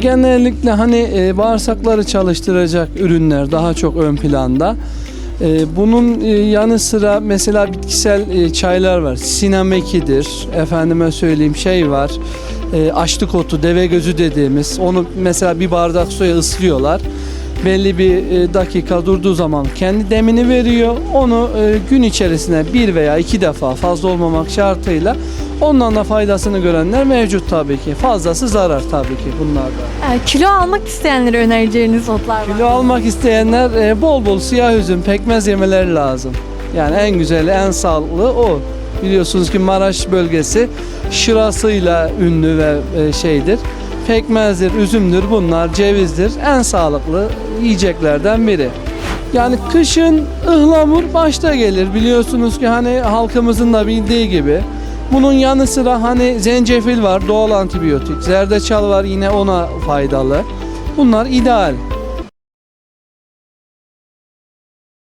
Genellikle hani e, bağırsakları çalıştıracak ürünler daha çok ön planda. E, bunun e, yanı sıra mesela bitkisel e, çaylar var. Sinamekidir, efendime söyleyeyim şey var. E, açlık otu, deve gözü dediğimiz. Onu mesela bir bardak suya ıslıyorlar. Belli bir e, dakika durduğu zaman kendi demini veriyor. Onu e, gün içerisinde bir veya iki defa fazla olmamak şartıyla ondan da faydasını görenler mevcut tabii ki. Fazlası zarar tabii ki bunlarda. Ee, kilo almak isteyenlere önereceğiniz otlar var. Kilo almak isteyenler e, bol bol siyah üzüm, pekmez yemeleri lazım. Yani en güzeli, en sağlıklı o. Biliyorsunuz ki Maraş bölgesi şırasıyla ünlü ve e, şeydir. Pekmezdir, üzümdür bunlar, cevizdir. En sağlıklı yiyeceklerden biri. Yani kışın ıhlamur başta gelir. Biliyorsunuz ki hani halkımızın da bildiği gibi. Bunun yanı sıra hani zencefil var, doğal antibiyotik. Zerdeçal var yine ona faydalı. Bunlar ideal.